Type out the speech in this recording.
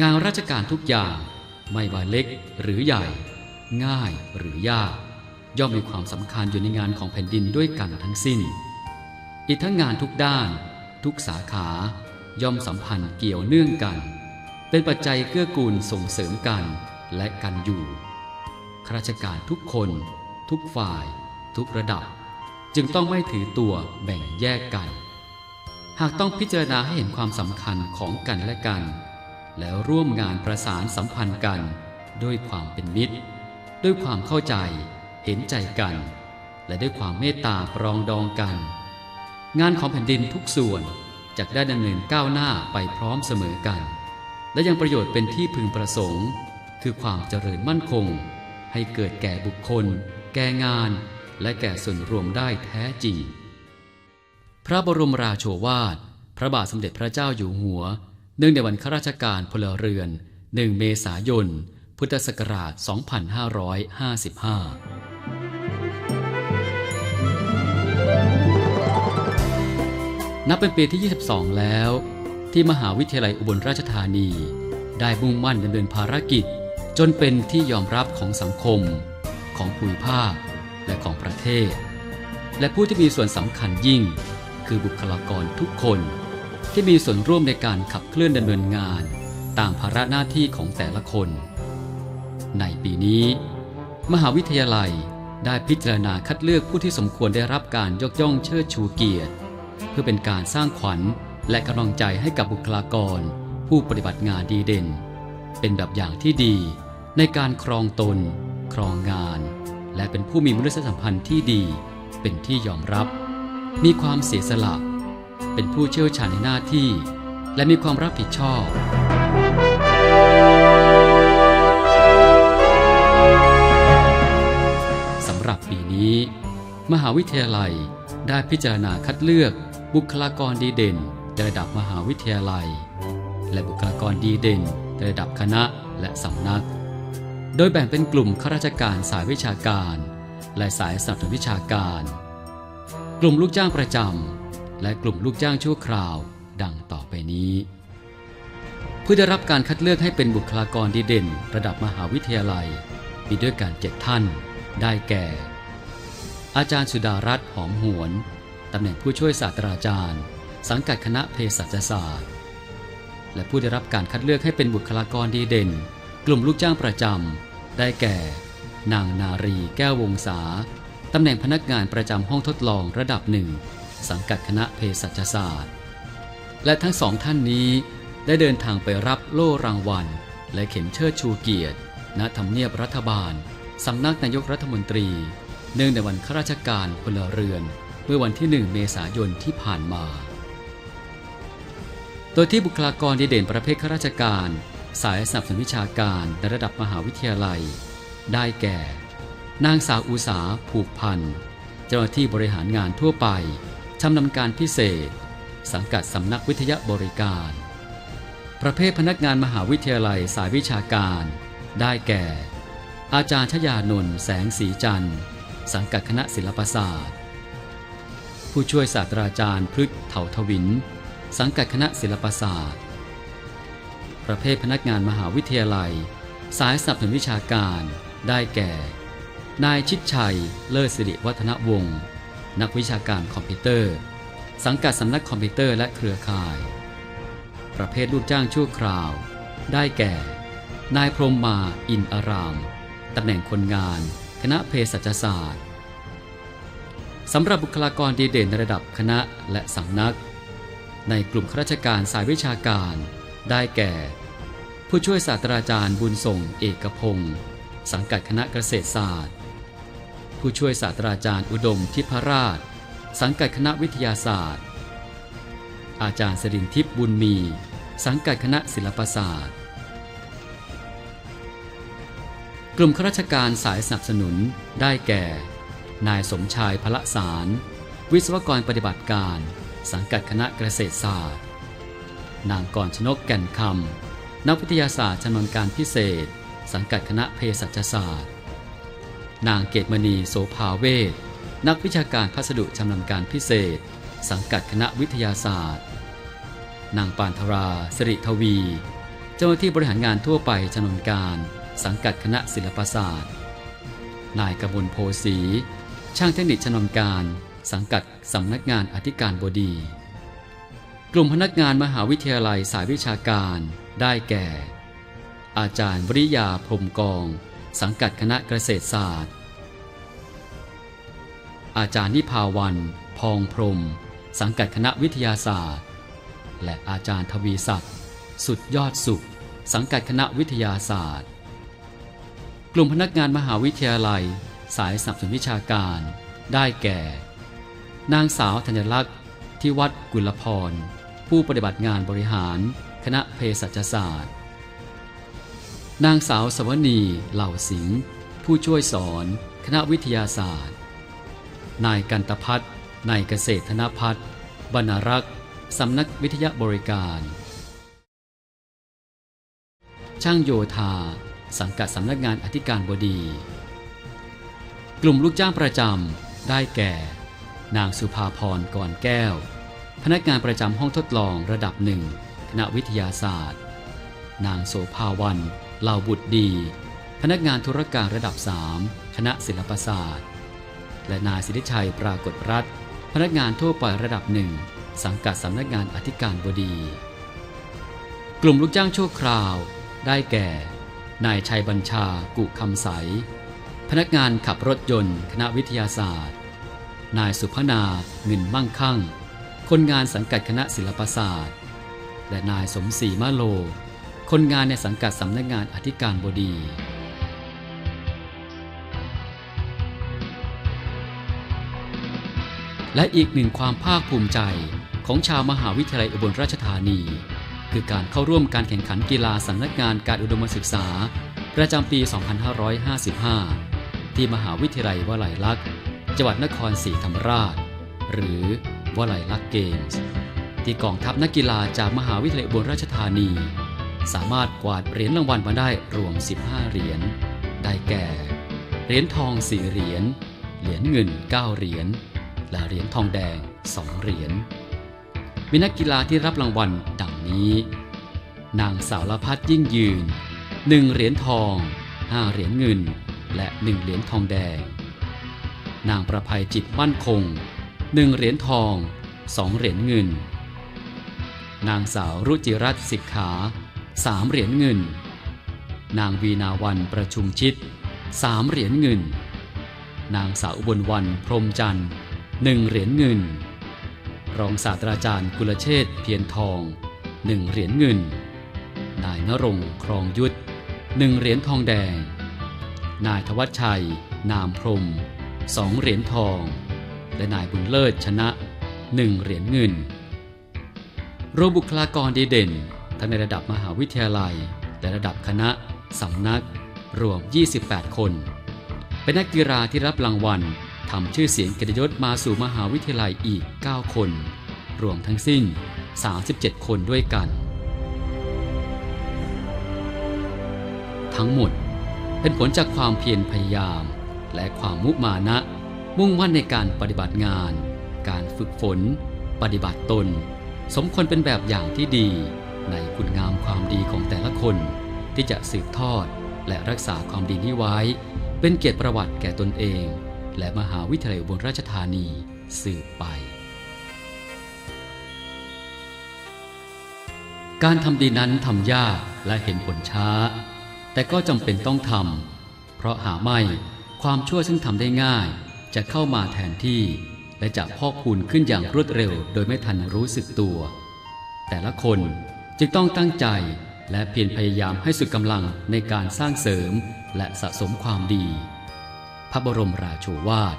งานราชการทุกอย่างไม่ว่าเล็กหรือใหญ่ ง่ายหรือยาก ย่อมมีความสำคัญอยู่ในงานของแผ่นดินด้วยกันทั้งสิ้น อีกทั้งงานทุกด้าน ทุกสาขา ย่อมสัมพันธ์เกี่ยวเนื่องกัน เป็นปัจจัยเกื้อกูลส่งเสริมกันและกันอยู่ข้าราชการทุกคน ทุกฝ่าย ทุกระดับ จึงต้องไม่ถือตัวแบ่งแยกกัน หากต้องพิจารณาให้เห็นความสำคัญของกันและกัน แล้วร่วมงานประสานสัมพันธ์กัน ด้วยความเป็นมิตร ด้วยความเข้าใจ เห็นใจกัน และด้วยความเมตตาปรองดองกัน งานของแผ่นดินทุกส่วนจะได้ดำเนินก้าวหน้าไปพร้อมเสมอกัน และยังประโยชน์เป็นที่พึงประสงค์ คือความเจริญมั่นคง ให้เกิดแก่บุคคล แก่งาน และแก่ส่วนรวมได้แท้จริง พระบรมราโชวาท พระบาทสมเด็จพระเจ้าอยู่หัว เนื่องในวันข้าราชการพลเรือน 1 เมษายน พุทธศักราช 2555นับเป็นปีที่ 22 แล้ว ที่มหาวิทยาลัยอุบลราชธานี ได้มุ่งมั่นดำเนินภารกิจ จนเป็นที่ยอมรับของสังคม ของภูมิภาค และของประเทศ และผู้ที่มีส่วนสำคัญยิ่ง คือบุคลากรทุกคน ที่มีส่วนร่วมในการขับเคลื่อนดำเนินงาน ตามภาระหน้าที่ของแต่ละคน ในปีนี้ มหาวิทยาลัยได้พิจารณาคัดเลือกผู้ที่สมควรได้รับการยกย่องเชิดชูเกียรติ เพื่อเป็นการสร้างขวัญและกำลังใจให้กับบุคลากร ผู้ปฏิบัติงานดีเด่น เป็นแบบอย่างที่ดี ในการครองตน ครองงาน และเป็นผู้มีมนุษยสัมพันธ์ที่ดี เป็นที่ยอมรับ มีความเสียสละ เป็นผู้เชี่ยวชาญในหน้าที่ และมีความรับผิดชอบ สำหรับปีนี้ มหาวิทยาลัยได้พิจารณาคัดเลือกบุคลากรดีเด่นในระดับมหาวิทยาลัย และบุคลากรดีเด่นในระดับคณะและสำนัก โดยแบ่งเป็นกลุ่มข้าราชการสายวิชาการ และสายสนับสนุนวิชาการ กลุ่มลูกจ้างประจำ และกลุ่มลูกจ้างชั่วคราว ดังต่อไปนี้ผู้ได้รับการคัดเลือกให้เป็นบุคลากรดีเด่น ระดับมหาวิทยาลัย มีด้วยกันเจ็ดท่าน ได้แก่ อาจารย์สุดารัตน์หอมหวน ตำแหน่งผู้ช่วยศาสตราจารย์ สังกัดคณะเภสัชศาสตร์ และผู้ได้รับการคัดเลือกให้เป็นบุคลากรดีเด่น กลุ่มลูกจ้างประจำได้แก่ นางนารีแก้ววงศาตำแหน่งพนักงานประจำห้องทดลองระดับหนึ่ง สังกัดคณะเภสัชศาสตร์ และทั้งสองท่านนี้ได้เดินทางไปรับโล่รางวัล และเข็มเชิดชูเกียรติณทำเนียบรัฐบาล สำนักนายกรัฐมนตรี เนื่องในวันข้าราชการพลเรือน เมื่อวันที่ 1 เมษายนที่ผ่านมา โดยที่บุคลากรดีเด่นประเภทข้าราชการ สายสนับสนุนวิชาการในระดับมหาวิทยาลัย ได้แก่ นางสาวอุสาผูกพันเจ้าหน้าที่บริหารงานทั่วไป ชำนาญการพิเศษ สังกัดสำนักวิทยาบริการ ประเภทพนักงานมหาวิทยาลัยสายวิชาการ ได้แก่ อาจารย์ชยานนท์แสงสีจันทร์ สังกัดคณะศิลปศาสตร์ ผู้ช่วยศาสตราจารย์พฤกษ์เถาทวิน สังกัดคณะศิลปศาสตร์ ประเภทพนักงานมหาวิทยาลัย สายสนับสนุนวิชาการ ได้แก่ นายชิดชัย เลิศสิริวัฒนวงศ์ นักวิชาการคอมพิวเตอร์ สังกัดสำนักคอมพิวเตอร์และเครือข่าย ประเภทลูกจ้างชั่วคราว ได้แก่ นายพรมมาอินอาราม ตำแหน่งคนงาน คณะเภสัชศาสตร์สำหรับบุคลากรดีเด่นในระดับคณะและสำนัก ในกลุ่มข้าราชการสายวิชาการ ได้แก่ ผู้ช่วยศาสตราจารย์บุญส่งเอกพงศ์สังกัดคณะเกษตรศาสตร์ ผู้ช่วยศาสตราจารย์อุดมทิพราช สังกัดคณะวิทยาศาสตร์ อาจารย์สรินทิพย์บุญมี สังกัดคณะศิลปศาสตร์ กลุ่มข้าราชการสายสนับสนุนได้แก่ นายสมชายพละสาร วิศวกรปฏิบัติการ สังกัดคณะเกษตรศาสตร์ นางกรชนกแก่นคำนักวิทยาศาสตร์ชำนาญการพิเศษ สังกัดคณะเภสัชศาสตร์ นางเกตมณีโสภาเวทนักวิชาการพัสดุชำนาญการพิเศษ สังกัดคณะวิทยาศาสตร์ นางปานธราสิริทวี เจ้าหน้าที่บริหารงานทั่วไปชำนาญการ สังกัดคณะศิลปศาสตร์ นายกมลโพสี ช่างเทคนิคชำนาญการ สังกัดสำนักงานอธิการบดี กลุ่มพนักงานมหาวิทยาลัยสายวิชาการได้แก่ อาจารย์วริยาพรมกอง สังกัดคณะเกษตรศาสตร์ อาจารย์นิพาวัน พองพรม สังกัดคณะวิทยาศาสตร์ และอาจารย์ทวีศักดิ์สุดยอดสุข สังกัดคณะวิทยาศาสตร์ กลุ่มพนักงานมหาวิทยาลัย สายสับสนุนวิชาการ ได้แก่ นางสาวธัญลักษณ์ที่วัดกุลพร ผู้ปฏิบัติงานบริหาร คณะเภสัชศาสตร์ นางสาวสวนีเหล่าสิงห์ผู้ช่วยสอนคณะวิทยาศาสตร์ นายกันตพัฒน์นายเกษตรธนพัฒน์บรรรักษ์สำนักวิทยาบริการ ช่างโยธา สังกัดสำนักงานอธิการบดี กลุ่มลูกจ้างประจำได้แก่ นางสุภาพรก่อนแก้ว พนักงานประจำห้องทดลองระดับหนึ่งคณะวิทยาศาสตร์ นางโสภาวัน เหล่าบุตรดี พนักงานธุรการระดับ 3 คณะศิลปศาสตร์ และนายสิทธิชัยปรากฏรัฐ พนักงานทั่วไประดับหนึ่งสังกัดสำนักงานอธิการบดี กลุ่มลูกจ้างชั่วคราว ได้แก่ นายชัยบัญชา กุคำใส พนักงานขับรถยนต์ คณะวิทยาศาสตร์ นายสุพนาเงินมั่งคั่ง คนงานสังกัดคณะศิลปศาสตร์ และนายสมศรีมะโล คนงานในสังกัดสำนักงานอธิการบดี และอีกหนึ่งความภาคภูมิใจของชาวมหาวิทยาลัยอุบลราชธานี คือการเข้าร่วมการแข่งขันกีฬาสำนักงานการอุดมศึกษา ประจำปี 2555 ที่มหาวิทยาลัยวลัยลักษณ์จังหวัดนครศรีธรรมราช หรือวลัยลักษณ์เกมส์ที่กองทัพนักกีฬาจากมหาวิทยาลัยอุบลราชธานี สามารถกวาดเหรียญรางวัลมาได้รวม 15 เหรียญ ได้แก่ เหรียญทอง 4 เหรียญ เหรียญเงิน 9 เหรียญ และเหรียญทองแดง 2 เหรียญ มีนักกีฬาที่รับรางวัลดังนี้ นางสาวละพัฒน์ยิ่งยืน 1 เหรียญทอง 5 เหรียญเงิน และ 1 เหรียญทองแดง นางประภัยจิตมั่นคง 1 เหรียญทอง 2 เหรียญเงิน นางสาวรุจิรัตน์สิกขา 3เหรียญเงิน นางวีนาวันประชุมชิด3เหรียญเงิน นางสาวอุบลวันพรมจันทร์หนึ่งเหรียญเงิน รองศาสตราจารย์กุลเชษเพียรทองหนึ่งเหรียญเงิน นายนรงครองยุทธหนึ่งเหรียญทองแดง นายธวัชชัย นามพรมสองเหรียญทอง และนายบุญเลิศชนะหนึ่งเหรียญเงินรวมบุคลากรดีเด่น ทั้งในระดับมหาวิทยาลัย และระดับคณะสำนัก รวม 28 คน เป็นนักกีฬาที่รับรางวัลทำชื่อเสียงเกียรติยศมาสู่มหาวิทยาลัยอีก 9 คน รวมทั้งสิ้น 37 คนด้วยกัน ทั้งหมดเป็นผลจากความเพียรพยายาม และความมุมานะ มุ่งมั่นในการปฏิบัติงาน การฝึกฝน ปฏิบัติตน สมควรเป็นแบบอย่างที่ดี ในคุณงามความดีของแต่ละคนที่จะสืบทอดและรักษาความดีนี้ไว้ เป็นเกียรติประวัติแก่ตนเอง และมหาวิทยาลัยบลราชธานีสืบไป การทำดีนั้นทำยากและเห็นผลช้า แต่ก็จำเป็นต้องทำเพราะหาไม่ความชั่วซึ่งทำได้ง่าย จะเข้ามาแทนที่ และจะพอกพูนขึ้นอย่างรวดเร็ว โดยไม่ทันรู้สึกตัว แต่ละคน จึงต้องตั้งใจและเพียรพยายามให้สุดกำลังในการสร้างเสริมและสะสมความดี พระบรมราโชวาท